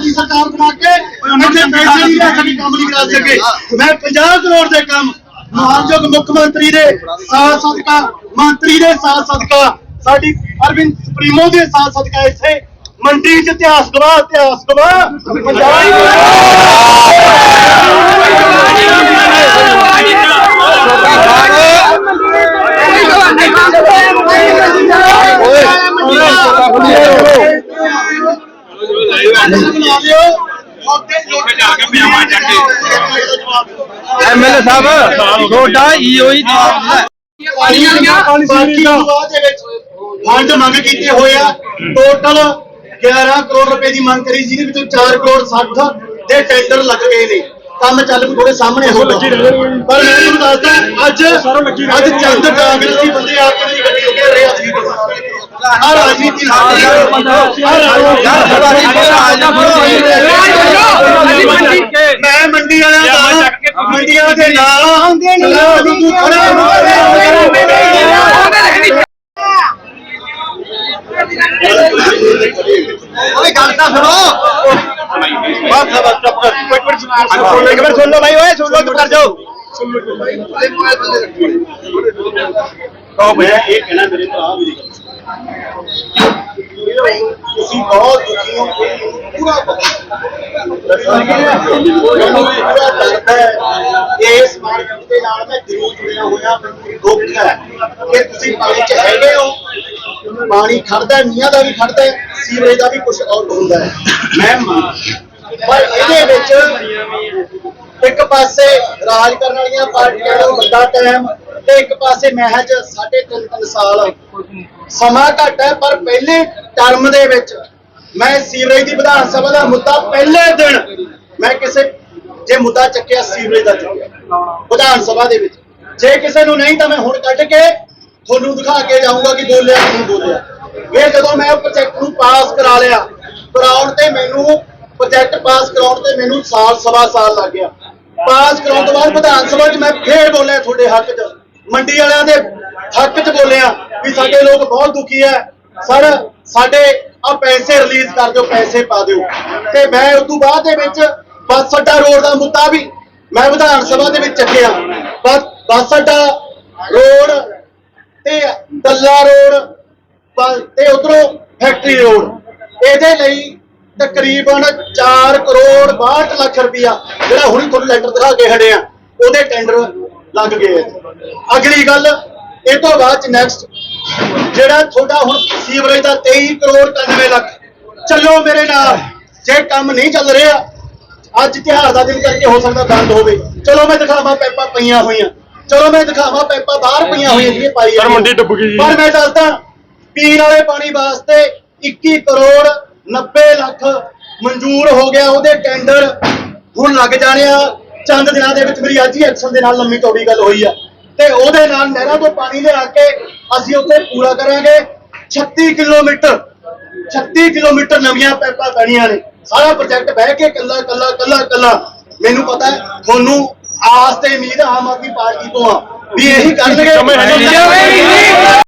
ਮੋਦੀ ਸਰਕਾਰ ਬਣਾ ਕੇ ਇੱਥੇ ਪੈਸੇ ਨਹੀਂ ਲੈ ਸਕੀ ਕੰਮ ਨਹੀਂ ਕਰਾ ਸਕੇ ਮੈਂ 50 ਕਰੋੜ ਦੇ ਕੰਮ ਮਾਨਯੋਗ ਮੁੱਖ ਮੰਤਰੀ ਦੇ ਸਾਥ ਸਦਕਾ ਮੰਤਰੀ ਦੇ ਸਾਥ ਸਦਕਾ ਸਾਡੀ ਅਰਵਿੰਦ ਸੁਪਰੀਮੋ ਦੇ ਸਾਥ ਸਦਕਾ ਇੱਥੇ ਮੰਡੀ 'ਚ ਇਤਿਹਾਸ ਗਵਾਹ ਇਤਿਹਾਸ ਗਵਾਹ ਐਮਐਲਏ ਸਾਹਿਬ ਤੁਹਾਡਾ ਈਓ ਹੀ। ਪਾਣੀਆਂ ਦੀਆਂ ਬਾਕੀ ਵਿਵਾਦ ਦੇ ਵਿੱਚ ਫੰਡ ਮੰਗ ਕੀਤੇ ਹੋਏ ਆ। ਟੋਟਲ 11 ਕਰੋੜ ਰੁਪਏ ਦੀ ਮੰਗ ਕਰੀ ਜਿਹਦੇ ਵਿੱਚੋਂ 4 ਕਰੋੜ 60 ਦੇ ਟੈਂਡਰ ਲੱਗ ਗਏ ਨੇ। ਕੰਮ ਚੱਲ ਵੀ ਥੋੜੇ ਸਾਹਮਣੇ ਹੋਊਗਾ ਪਰ ਮੈਂ ਤੁਹਾਨੂੰ ਦੱਸਦਾ ਅੱਜ ਅੱਜ ਚੰਦ ਕਾਂਗਰਸੀ ਬੰਦੇ ਆ ਕੇ ਨਹੀਂ ਗੱਡੀ ਰੁਕੇ ਰਹੇ ਅਸੀਂ ਆ ਰਾਜਨੀਤੀ ਮੈਂ ਮੰਡੀ ਵਾਲਿਆਂ ਦਾ ਮੰਡੀਆਂ ਦੇ ਨਾਲ ਆਉਂਦੇ ਨਹੀਂ ਓਏ ਗੱਲ ਤਾਂ ਸੁਣੋ ਬਸ ਬਸ ਚੁੱਪ ਕਰ ਇੱਕ ਮਿੰਟ ਸੁਣ ਇੱਕ ਮਿੰਟ ਸੁਣ ਲਓ ਭਾਈ ਓਏ ਸੁਣ ਲਓ ਚੁੱਪ ਕਰ ਜਾਓ ਉਹ ਮੈਂ ਇਹ ਕਹਿਣਾ ਮੇਰੇ ਭਰਾ ਮੇਰੀ ਗੱਲ ਸੁਣੋ। ਤੁਸੀਂ ਬਹੁਤ ਦੁਖੀ ਹੋ ਪੂਰਾ ਪੂਰਾ ਦਰਦ ਹੈ ਇਸ ਮਾਰਕੀਟ ਦੇ ਨਾਲ ਮੈਂ ਜ਼ਰੂਰ ਜੁੜਿਆ ਹੋਇਆ ਦੁੱਖ ਹੈ ਕਿ ਤੁਸੀਂ ਪਾਣੀ 'ਚ ਹੈਗੇ ਹੋ ਪਾਣੀ ਖੜਦਾ ਹੈ, ਦਾ ਵੀ ਖੜਦਾ ਸੀਵਰੇਜ ਦਾ ਵੀ ਕੁਝ ਔਰ ਹੁੰਦਾ ਹੈ ਮੈਂ ਪਰ ਇਹਦੇ ਵਿੱਚ ਇੱਕ ਪਾਸੇ ਰਾਜ ਕਰਨ ਵਾਲੀਆਂ ਪਾਰਟੀਆਂ ਨੂੰ ਵੱਡਾ ਟਾਈਮ ਤੇ ਇੱਕ ਪਾਸੇ ਮਹਿਜ ਸਾਢੇ ਤਿੰਨ ਤਿੰਨ ਸਾਲ ਸਮਾਂ ਘੱਟ ਹੈ, ਪਰ ਪਹਿਲੇ ਟਰਮ ਦੇ ਵਿੱਚ ਮੈਂ ਸੀਵਰੇਜ ਦੀ ਵਿਧਾਨ ਸਭਾ ਦਾ ਮੁੱਦਾ ਪਹਿਲੇ ਦਿਨ ਮੈਂ ਕਿਸੇ, ਜੇ ਮੁੱਦਾ ਚੱਕਿਆ ਸੀਵਰੇਜ ਦਾ ਚੱਕਿਆ, ਵਿਧਾਨ ਸਭਾ ਦੇ ਵਿੱਚ। ਜੇ ਕਿਸੇ ਨੂੰ ਨਹੀਂ ਤਾਂ ਮੈਂ ਹੁਣ ਕੱਢ ਕੇ ਤੁਹਾਨੂੰ ਦਿਖਾ ਕੇ ਜਾਊਂਗਾ ਕਿ ਬੋਲਿਆ ਨਹੀਂ ਬੋਲਿਆ। ਇਹ ਜਦੋਂ ਮੈਂ ਪ੍ਰੋਜੈਕਟ ਨੂੰ ਪਾਸ ਕਰਾ ਲਿਆ, ਕਰਾਉਣ ਤੇ ਮੈਨੂੰ ਪ੍ਰੋਜੈਕਟ ਪਾਸ ਕਰਾਉਣ ਤੇ ਮੈਨੂੰ ਸਾਲ, ਸਵਾ ਸਾਲ ਲੱਗ ਗਿਆ। ਪਾਸ ਕਰਾਉਣ ਤੋਂ ਬਾਅਦ ਵਿਧਾਨ ਸਭਾ 'ਚ ਮੈਂ ਫੇਰ ਬੋਲਿਆ ਤੁਹਾਡੇ ਹੱਕ 'ਚ। ਮੰਡੀ ਵਾਲਿਆਂ ਦੇ ਹੱਕ 'ਚ ਬੋਲਿਆ ਵੀ ਸਾਡੇ ਲੋਕ ਬਹੁਤ ਦੁਖੀ ਹੈ ਸਰ, ਸਾਡੇ ਆ ਪੈਸੇ ਰਿਲੀਜ਼ ਕਰ ਦਿਓ, ਪੈਸੇ ਪਾ ਦਿਓ। ਤੇ ਮੈਂ ਉਸ ਤੋਂ ਬਾਅਦ ਦੇ ਵਿੱਚ ਬੱਸ ਅੱਡਾ ਰੋਡ ਦਾ ਮੁੱਦਾ ਵੀ ਮੈਂ ਵਿਧਾਨ ਸਭਾ ਦੇ ਵਿੱਚ ਚੱਕਿਆ। ਬੱਸ ਬੱਸ ਅੱਡਾ ਰੋਡ ਤੇ ਦੱਲਾ ਰੋਡ ਤੇ ਉਧਰੋਂ ਫੈਕਟਰੀ ਰੋਡ। ਇਹਦੇ ਲਈ ਤਕਰੀਬਨ 4 ਕਰੋੜ 62 ਲੱਖ ਰੁਪਇਆ ਜਿਹੜਾ ਹੁਣੀ ਤੁਹਾਨੂੰ ਲੈਟਰ ਦਿਖਾ ਕੇ ਹਟਿਆ ਉਹਦੇ ਟੈਂਡਰ ਲੱਗ ਗਏ। ਅਗਲੀ ਗੱਲ ਇਹ ਤੋਂ ਬਾਅਦ ਚ ਨੈਕਸਟ ਜਿਹੜਾ ਤੁਹਾਡਾ ਹੁਣ ਸੀਵਰੇਜ ਦਾ 23 ਕਰੋੜ 91 ਲੱਖ ਚੱਲੋ ਮੇਰੇ ਨਾਲ ਜੇ ਕੰਮ ਨਹੀਂ ਚੱਲ ਰਿਹਾ ਅੱਜ ਤਿਉਹਾਰ ਦਾ ਦਿਨ ਕਰਕੇ ਹੋ ਸਕਦਾ ਬੰਦ ਹੋਵੇ ਚਲੋ ਮੈਂ ਦਿਖਾਵਾਂ ਪੈਪਾਂ ਪਈਆਂ ਹੋਈਆਂ ਚਲੋ ਮੈਂ ਦਿਖਾਵਾਂ ਪੈਪਾਂ ਬਾਹਰ ਪਈਆਂ ਹੋਈਆਂ ਜਿਹੜੀਆਂ ਪਾਈ ਸਰ, ਮੰਡੀ ਡੁੱਬ ਗਈ। ਪਰ ਮੈਂ ਦੱਸਦਾ ਪੀਣ ਵਾਲੇ ਪਾਣੀ ਵਾਸਤੇ 21 ਕਰੋੜ 90 ਲੱਖ ਮਨਜ਼ੂਰ ਹੋ ਗਿਆ ਉਹਦੇ ਟੈਂਡਰ ਹੁਣ ਲੱਗ ਜਾਣੇ ਆ ਚੰਦ ਦਿਨਾਂ ਦੇ ਵਿੱਚ ਮੇਰੀ ਅੱਜ ਹੀ ਐਕਸ਼ਨ ਦੇ ਨਾਲ ਲੰਮੀ ਚੌੜੀ ਗੱਲ ਹੋਈ ਆ। ਤੇ ਉਹਦੇ ਨਾਲ ਨਹਿਰਾਂ ਤੋਂ ਪਾਣੀ ਲਿਆ ਕੇ ਅਸੀਂ ਉੱਥੇ ਪੂਰਾ ਕਰਾਂਗੇ। 36 ਕਿਲੋਮੀਟਰ 36 ਕਿਲੋਮੀਟਰ ਨਵੀਆਂ ਪਾਈਪਾਂ ਪੈਣੀਆਂ ਨੇ। ਸਾਰਾ ਪ੍ਰੋਜੈਕਟ ਬਹਿ ਕੇ ਕੱਲਾ ਕੱਲਾ ਕੱਲਾ ਕੱਲਾ। ਮੈਨੂੰ ਪਤਾ ਤੁਹਾਨੂੰ ਆਸ ਤੇ ਉਮੀਦ ਆਮ ਆਦਮੀ ਪਾਰਟੀ ਤੋਂ ਆ ਵੀ ਇਹੀ ਕਰਨਗੇ।